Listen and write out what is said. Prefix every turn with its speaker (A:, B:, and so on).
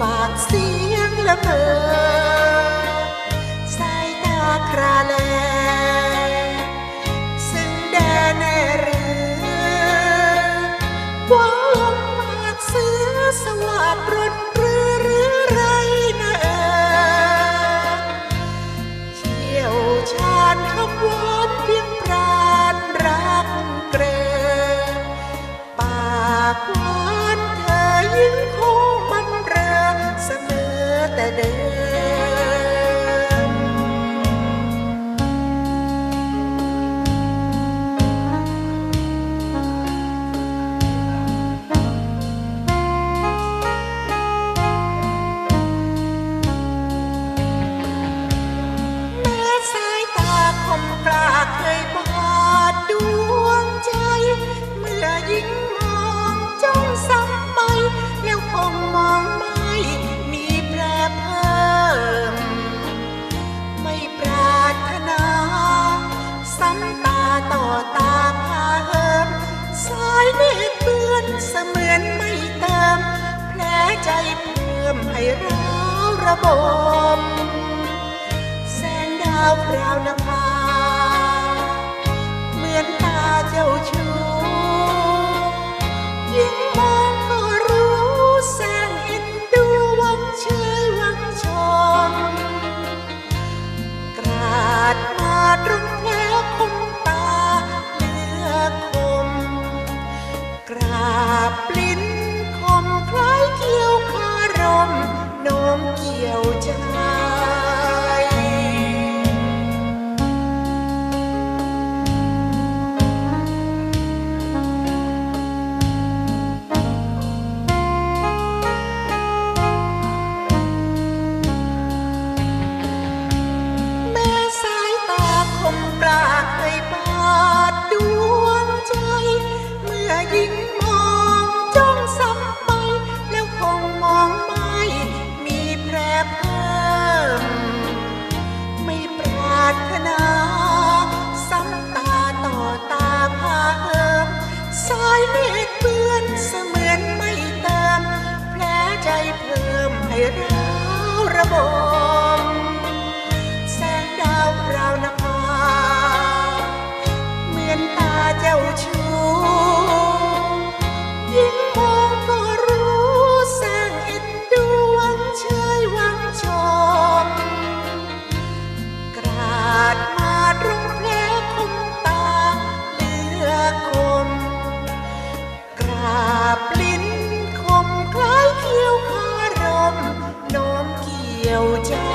A: ฝากเสียงละเมอสายตาคราแลซึ่งแดนแนเรือวงมากเสือสวัสดรน อยเนตรเปื้อนเสมือนไม่เติมแผลใจเพิ่มให้ร้าวระบมแสงดาวพราวนภาเหมือนตาเจ้าชู้ยิ่งมองาบปลิ้นคมคล้ายเกี่ยวคารมน้อมเกี่ยวใจแม้สายต เปื้อนเสมือนไม่เติมแผลใจเพิ่มให้ร้าวระบม Georgia.